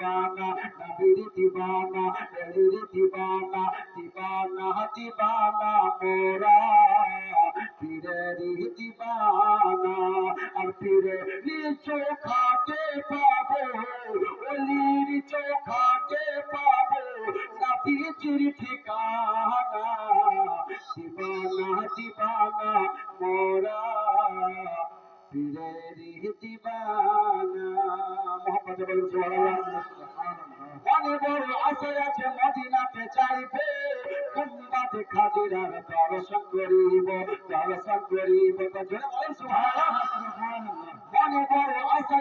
দিবানা নবীর দিবানা অলির দিবানা দিবানা দিবানা মোরা পীরের দিবানা আর পীরের চোখাতে পাবো অলির চোখাতে পাবো নবীজির ঠিকানা দিবানা দিবানা মোরা পীরের দিবানা মোহাম্মদ বলেন সুবহানাল্লাহ মনে বড় আছে মদিনাতে যাইবে কুম্বাতে খাদিরার দর্শন করিব দর্শন করিব। আছে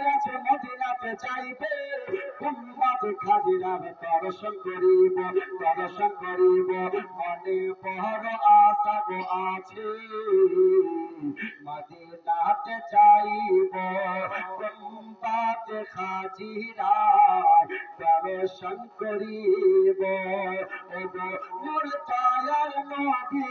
দর্শন করিব দর্শন করিব। মনে বড় আশা গো আছে। মদিনাতে যাইব কুম্বাতে খাজিরা দর্শন করিব। ও মোর তায়ার নবী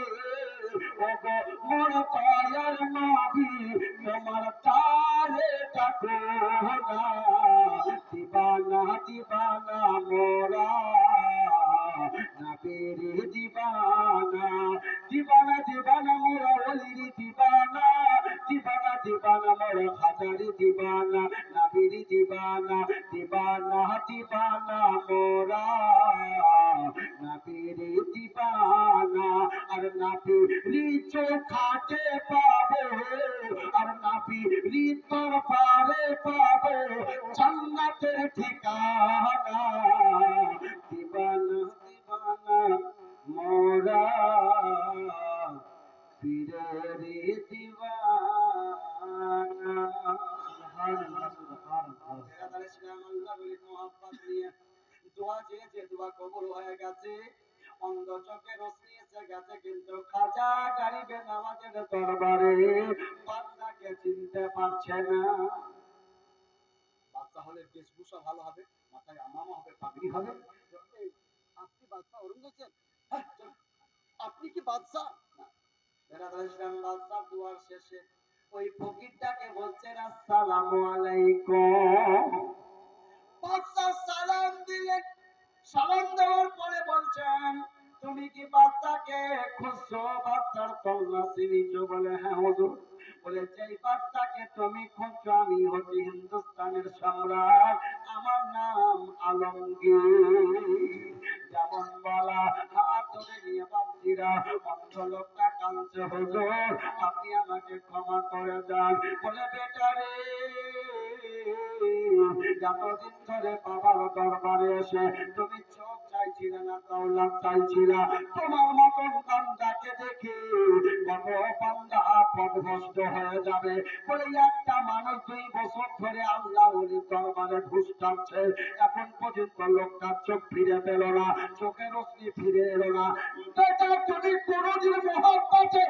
দিবানা, নবীর দিবানা দিবানা দিবানা মোরা। আর নবীর চোখাতে পাবো, আর নবীর তোর পারে পাবো, জান্নাতের ঠিকানা। দিবানা দিবানা মোরা। কবুল হয়ে গেছে। অন্ধ চোখে রশ্মি এসে গেছে, কিন্তু খাজা গাড়িবে নামাজের দরবারে। বাচ্চাকে চিনতে পারছে না। বাচ্চা হলে বেশভূষা ভালো হবে, মাথায় আমামা হবে, পাগড়ি হবে। আপনি বাচ্চা অরুণ হ্যাঁ আপনি কি ইসলাম দুয়ার শেষে ওই ফকিরটাকে বলছেন আসসালামু আলাইকুম। সালাম দেওয়ার পরে বলছেন, তুমি কি বাচ্চাকে খুঁজছো? বাচ্চার তল্লাশি নিচ্ছো বলে? হ্যাঁ হুজুর। বলে, যেই বাচ্চাকে তুমি খুঁজছো, আমি হচ্ছি হিন্দুস্তানের সম্রাট। আমার নাম আলমগীর। যেমন বলা হাত ধরে নিয়ে, বাপজিরা, অন্ধ লোকটা কাঁদছে, হুজুর। আপনি আমাকে ক্ষমা করে দেন বলে বেটারে ধরে বাবার দরবারে এসে তুমি চোখ চাইছিলে না দৌলত চাইছিলা, তোমার মতন দেখে কত পদভস্ত হয়ে যাবে বলে একটা মানুষ দুই বছর ধরে আল্লাহ ওলি দরবারে ঘুষ টানছে। এখন পর্যন্ত লোকটা চোখ ফিরে পেল না, চোখের রশ্মি ফিরে এলো না। তুমি কোনোদিন মহব্বতে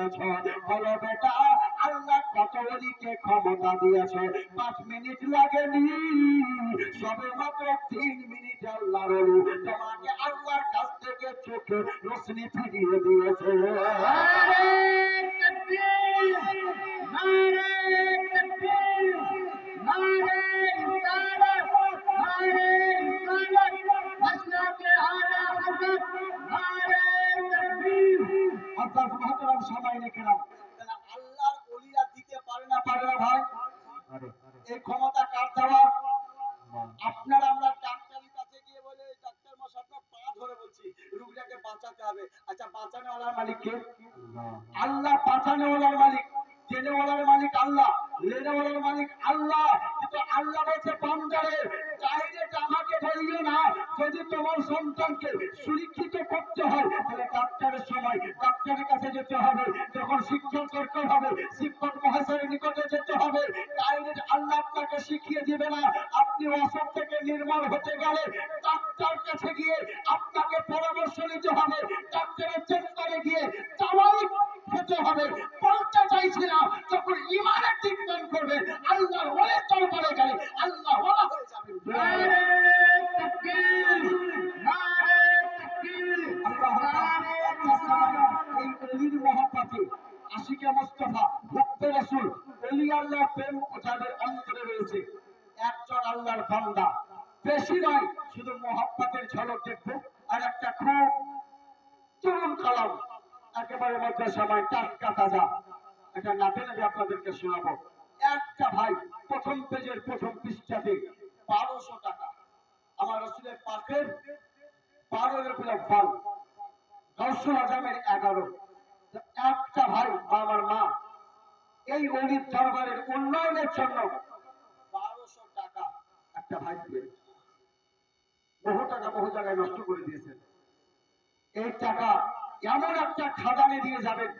করেছ বলো বেটা আল্লাহ কত অলিকে ক্ষমতা দিয়েছে? পাঁচ মিনিট লাগেনি। সবে মাত্র তিন মিনিট আল্লাহ রলু তোমাকে আল্লাহর কাছ থেকে চোখে রশ্মি ফিরিয়ে দিয়েছে। সবাই তাহলে আল্লাহর অলিরা দিতে পারে না পারে না ভাই? এই ক্ষমতা কার দেওয়া? আপনারা আমরা ডাক্তারের কাছে গিয়ে বলে ডাক্তার মশাই পা ধরে বলছি, রোগীটাকে বাঁচাতে হবে। আচ্ছা বাঁচানোওয়ালার মালিক কে? আল্লাহ, বাঁচানোওয়ালার মালিক জেনেওয়ালার মালিক আল্লাহ, লেনেওয়ালার মালিক আল্লাহ। আল্লাহ বলছে, বান্দারে ডাইরেক্ট যদি তোমার সন্তানকে সুরক্ষিত করতে হয়, তাহলে ডাক্তারের সময় ডাক্তারের কাছে যেতে হবে। যখন শিক্ষক দরকার হবে, শিক্ষক মহাশয়ের নিকটে যেতে হবে। ডাইরেক্ট আল্লাহ আপনাকে শিখিয়ে দিবে না, আপনি অসুখ থেকে নির্মল হতে গেলে ডাক্তার কাছে গিয়ে আপনাকে পরামর্শ নিতে হবে। ডাক্তারের চেম্বারে গিয়ে দাওয়াই হতে হবে। বলতে চাইছি না যখন ইমানের ট্রিটমেন্ট করবে, আল্লাহর ওয়ের দরবারে গেলে, আল্লাহ মুস্তফা ভক্ত রাসূল ওলি আল্লাহ প্রেম যাদের অন্তরে রয়েছে, একজন আল্লাহর বান্দা। বেশি নয়, শুধু মোহাব্বতের ঝলক দেখব, আর একটা খুব তরুণ কালাম। একেবারে মধ্যে সময়, টাটকা তাজা। একটা নাতে নাতে আপনাদেরকে শোনাবো। একটা ভাই, প্রথম পেজের প্রথম পৃষ্ঠাতে বারোশো টাকা। আমার রসুলের পাখের বারো রুপিয়া ফল দর্শন আজমের এগারো। একটা ভাই আমার মা, এই অলির দরবারের উন্নয়নের জন্য বারোশো টাকা একটা ভাই দিলেন। বহু টাকা বহু জায়গায় নষ্ট করে দিয়েছেন। এই টাকা এমন একটা খাদানে দিয়ে যাবেন,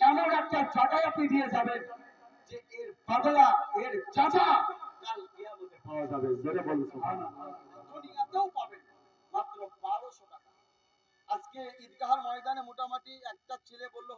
এমন একটা জায়গায় দিয়ে যাবেন যে এর বদলা, এর চাচা কাল পাওয়া যাবে। জোরে বলুন দুনিয়াতেও পাবেন, মাত্র বারোশো টাকা। আজকে ঈদগাহার ময়দানে মোটামুটি একটা ছেলে বলল